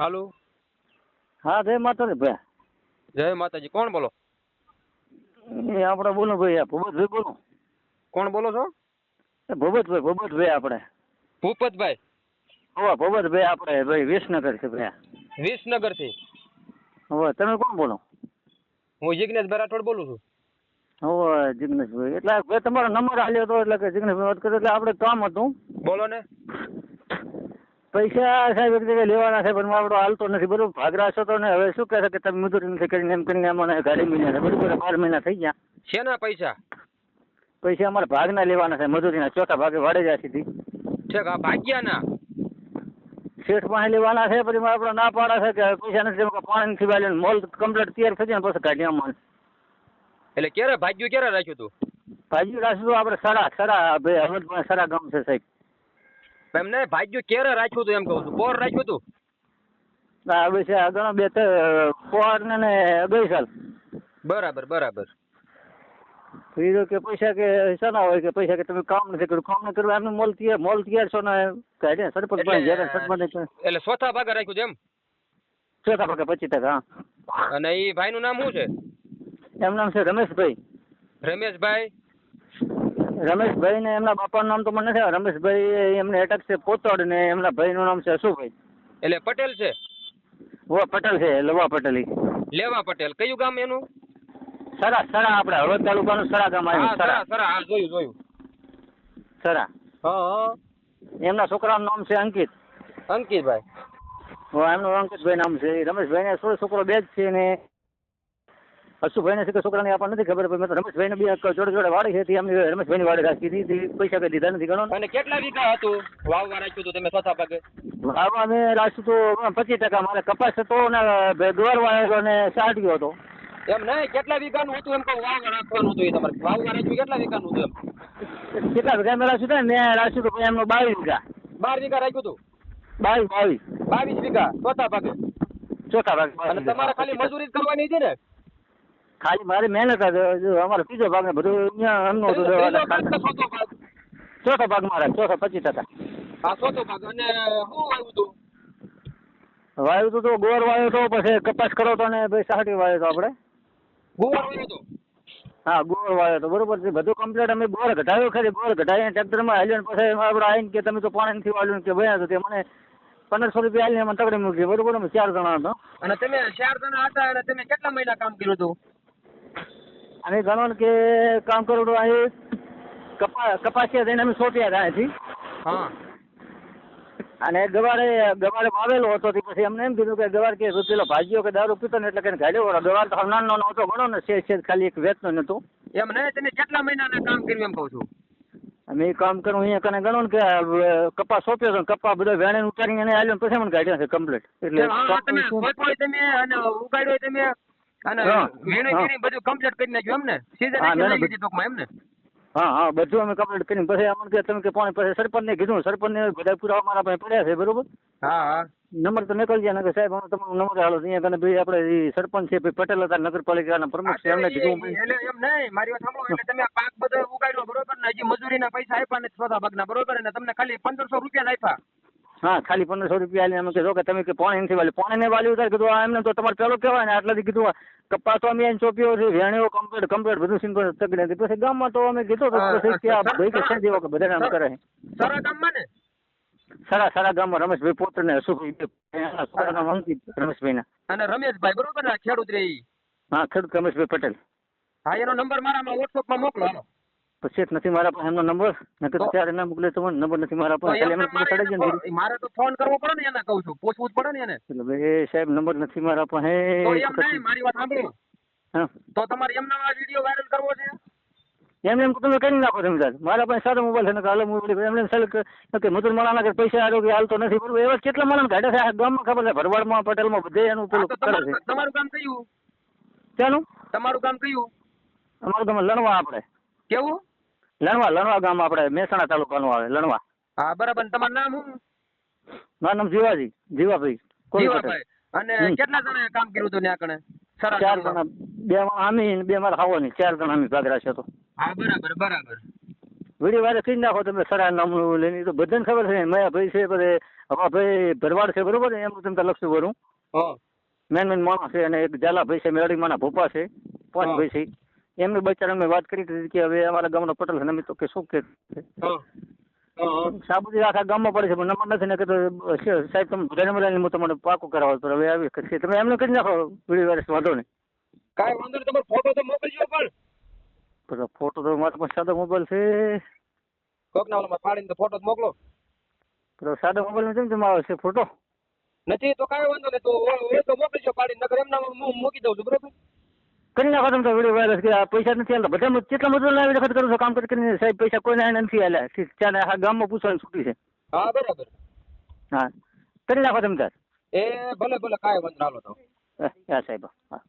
હાલો. હા જય માતાજી ભાઈ. જય માતાજી. કોણ બોલો? એ આપણે બોલો ભાઈ ભૂપતભાઈ બોલો. કોણ બોલો છો? ભૂપતભાઈ ભૂપતભાઈ આપણે. ભૂપતભાઈ. હોવા ભૂપતભાઈ આપણે ભાઈ વિસનગર છે ભાઈ. વિસનગરથી હોવા તમે કોણ બોલો? હું જિગ્નેશભાઈ રાઠોડ બોલું છું. હોવા જિજ્ઞેશભાઈ એટલે તમારો નંબર આલ્યો હતો એટલે કે જિજ્ઞેશભાઈ વાત કરો એટલે આપણે કામ હતું. બોલો ને. પૈસા સાહેબ એક જગ્યાએ લેવાના છે પણ આપણો હાલતો નથી બરોબર? ભાગરા છો તો ને હવે શું કહે છે કે તમે મજૂરી નથી કરીને એમ કરીને અમને ગાડી મહિના છે બરોબર? બાર મહિના થઈ ગયા. શેના પૈસા? પૈસા અમારે ભાગના લેવાના છે મજૂરીના. ચોથા ભાગે વાડે જાય સીધી. ઠીક આ ભાગ્યાના? શેઠ પાસે લેવાના છે પછી આપણે ના પાડા છે કે પૈસા નથી પાણી નથી વાળ્યું મોલ કમ્પ્લીટ તૈયાર થઈ જાય ને પછી કાઢી અમારે એટલે ક્યારે ભાગ્યું ક્યારે રાખ્યું તું? ભાગ્યું રાખ્યું આપણે સડા સડા ભાઈ પાસે સડા ગામ છે સાહેબ. એમને ભાગ્યું ક્યારે રાખ્યું હતું એમ કહું છું. કોર રાખ્યું તું આ હવે છે. આગળ બે પોર ને ને ગઈ સાલ બરાબર બરાબર. તો કે પૈસા કે શાના હોય કે પૈસા કે તમે કામ નથી કર્યું? કામ ન કરવા એમનું મોલ તૈયાર મોલ તૈયાર છો ને કાઢે સરપંચ પાસે જ્યારે સરપંચ એટલે ચોથા ભાગે રાખ્યું છે એમ? ચોથા ભાગે પચીસ ટકા હા. અને એ ભાઈનું નામ શું છે? એમ નામ છે રમેશભાઈ. રમેશભાઈ? રમેશભાઈ ને એમના બાપાનું નામ તો મને નથી રમેશભાઈ એમને અટક છે પોતડ ને એમના ભાઈનું નામ છે અશુભાઈ. એટલે પટેલ છે? વો પટેલ છે લેવા પટેલ. લેવા પટેલ. કયું ગામ એનું? સરા સરા આપણે હળવદ તાલુકાનું સરા ગામ આવ્યું સરા. સરા હા જોયું જોયું. સરા. હા એમના છોકરાનું નામ છે અંકિત. અંકિતભાઈ. હા એમનું અંકિતભાઈ નામ છે. રમેશભાઈ ને છોકરો બે જ છે ને અશુભાઈ ને છે છોકરાની આપણને નથી ખબર પણ મેં તો રમેશભાઈ ને બી જોડે જોડે વાડી છે તે એમની રમેશભાઈ ની વાડી રાખી હતી પૈસા કઈ દીધા નથી ગણો અને કેટલા વીઘા હતું? વાવવા રાખ્યું હતું તમે ચોથા ભાગે? વાવવા મેં રાખ્યું તો પચીસ ટકા મારે કપાસ હતો ને ગવાર વાળો ને સાટીયો હતો. એમ નહીં? કેટલા વીઘાનું હતું એમ કહું વાવવા રાખવાનું હતું એ તમારે. વાવવા રાખ્યું કેટલા વીઘાનું હતું એમ? કેટલા વીઘા મેં રાખ્યું હતું ને મેં રાખ્યું હતું એમનું બાવીસ વીઘા. બાર વીઘા રાખ્યું હતું? બાવીસ બાવીસ. બાવીસ વીઘા ચોથા ભાગે? ચોથા ભાગે અને તમારે ખાલી મજૂરી જ કરવાની હતી ને? ખાલી મારી મહેનત જ અમારો ત્રીજો ભાગ ને બધું અહીંયા એમનો હતો ચોથો ભાગ મારે ચોથો પચીસ ટકા. હા ચોથો ભાગ. અને શું વાવ્યું હતું વાયુ તો તો ગોળ વાયો તો પછી કપાસ કરો તો ને ભાઈ સાટી વાયો તો આપણે. ગુવાર વાવ્યું તો? હા ગોળ વાયુ તો બરોબર છે. બધું કમ્પ્લીટ અમે ગોળ ઘટાડ્યો ખરી. ગોળ ઘટાડીને ટ્રેક્ટરમાં હાલ્યો પછી આપણે આવીને કે તમે તો પાણી નથી વાળ્યું કે ભયા તો તે મને પંદરસો રૂપિયા આવીને મને તગડી મૂકી. બરોબર અમે ચાર જણા હતા. અને તમે ચાર જણા હતા અને તમે કેટલા મહિના કામ કર્યું હતું? અને ગણો के કે કામ आहे कपा કપાસિયા થઈને અમે સોટ્યા હતા અહીંથી. હા. અને ગવારે ગવારે વાવેલો હતો તે પછી અમને એમ કીધું કે ગવાર કે પેલો ભાજીઓ કે દારૂ પીતો ને એટલે કઈ ગાડ્યો વાળો ગવાર તો નાનો નાનો ઘણો ગણો ને છે છે ખાલી એક વેચનો નતો. એમ નહીં તને કેટલા મહિનાના કામ કર્યું એમ કહું છું? અમે કામ કરું અહીંયા કને ગણો ને કે કપા સોંપ્યો છે કપા બધો વેણે ઉતારીને એને આલ્યો પછી મને કાઢ્યો છે કમ્પ્લીટ એટલે તમે અને ઉગાડ્યો તમે અને હા, વીણી વીણી બધું કમ્પ્લીટ કરી નાખ્યું એમ ને સીઝન લઈ લીધી ટૂંકમાં એમ ને હા હા બધું અમે કમ્પ્લીટ કરીને પછી અમને કે તમે કે પાણી પછી સરપંચને કીધું સરપંચને બધા પુરાવા મારા પાસે પડ્યા છે બરોબર? હા હા. નંબર તો નીકળી ગયા નગર સાહેબ હું તમારો નંબર હાલો અહીંયા કને ભાઈ આપણે સરપંચ છે ભાઈ પટેલ હતા નગરપાલિકાના પ્રમુખ છે એમને કીધું એટલે એમ નહીં મારી વાત સાંભળો એટલે તમે પાક બધો ઉગાડ્યો બરોબર ને? હજી મજૂરીના પૈસા આપ્યા ને છ ભાગના બરોબર? ને તમને ખાલી પંદરસો રૂપિયા આપ્યા હા ખાલી પંદરસો રૂપિયા આલી અમે કીધું કે તમે કે પાણી નથી વાળ્યું પાણી વાળ્યું ત્યારે કીધું આ એમને તો તમારે પેલો કહેવાય ને. આટલાથી કીધું કપાસ અમે એને ચોપ્યો છે વેણ્યો કમ્પ્લીટ કમ્પ્લીટ બધું સિંગલ તગડે હતી. પછી ગામમાં તો અમે કીધું તો પછી કે આ ભાઈ કે છે જેવો કે બધાને આમ કરે. સારા ગામમાં ને? સારા સારા ગામમાં રમેશભાઈ પોત્ર ને હસુભાઈ સારા ગામ છોકરાનું રમેશભાઈ ના અને રમેશભાઈ બરોબર ને ખેડૂત રે હા ખેડૂત રમેશભાઈ પટેલ. હા એનો નંબર મારામાં વોટ્સઅપમાં મોકલો. પછી નથી મારા પાસે એમનો નંબર નકર ત્યારે ના મોકલે તો નંબર નથી મારા પાસે. એટલે એમને જાય ફોન- મારે તો ફોન કરવો પડે ને એને કહું છું. પૂછવું જ પડે ને એને. એટલે ભાઈ સાહેબ નંબર નથી મારા પાસે. મારી વાત સાંભળો. હા. તો તમારે એમનો આ વિડિયો વાયરલ કરવો છે? એમને એમ તમે કરી નાખો તમે સાહેબ. મારા પાસે સારો મોબાઈલ છે હાલો મોબાઈલ એમને એમ ચાલે કે મજૂર માણાના કે પૈસા કે હાલતો નથી બરોબર એવા કેટલા માણસ કાઢે છે આ ગામમાં ખબર છે ભરવાડમાં પટેલમાં બધે એનું પેલું કરે છે. તમારું કામ કયું? ત્યાંનું તમારું કામ કયું? અમારું ગામ લણવા આપણે. કેવું? લણવા લણવા ગામ આપણે મહેસાણા તાલુકાનું આવે લણવા. હા બરાબર. તમારું નામ શું? મારું નામ જીવાજી જીવાભાઈ જીવાભાઈ. અને કેટલા જણા કામ કર્યું હતું ત્યાં કણે ચાર જણા. બે આમી ને બે મારા ખાવાની ચાર જણા અમે ભાગરા છે તો હા બરાબર બરાબર. વીડિયો વારે કરી નાખો તમે સરા નામનું લઈને. તો બધાને ખબર છે મયા ભાઈ છે બધે હવા ભાઈ ભરવાડ છે બરોબર? એમ તમે તાર લખશું ભરું મેન મેન માણસ છે અને એક ઝાલા ભાઈ છે મેળી માના ભોપા છે પાંચ ભાઈ છે. એમને બચારા અમે વાત કરી હતી કે હવે અમારા ગામનો પટેલ છે અમે તો કે શું કે સાબુજી આખા ગામમાં પડે છે પણ નંબર નથી ને કે સાહેબ તમે બધાને લઈને હું તમને પાકું કરાવો તો હવે આવી કરશે તમે એમને કરી નાખો વીડિયો વાયરસ વાંધો નહીં. કાંઈ વાંધો નહીં તમારો ફોટો તો મોકલજો પણ. ફોટો તો મારા પાસે સાદો મોબાઈલ છે. કોકના ઓલામાં પાડીને ફોટો મોકલો. તો સાદો મોબાઈલ કેમ ને આવે છે ફોટો નથી તો કાંઈ વાંધો નહીં તો તો મોકલજો પાડીને નકર એમના હું મૂકી દઉં છું બરોબર? કરી નાખો તમે તો વીડિયો વાયરસ કે પૈસા નથી આલતા બધા કેટલા મજૂર લાવી વખત કરું છો કામ કરી કરીને. સાહેબ પૈસા કોઈને નથી આલ્યા. ત્યાં આખા ગામમાં પૂછવાની છૂટી છે. હા બરાબર. હા. કરી નાખો તમે તાર. એ ભલે ભલે કાંઈ વાંધો હાલો તો. હા સાહેબ હા.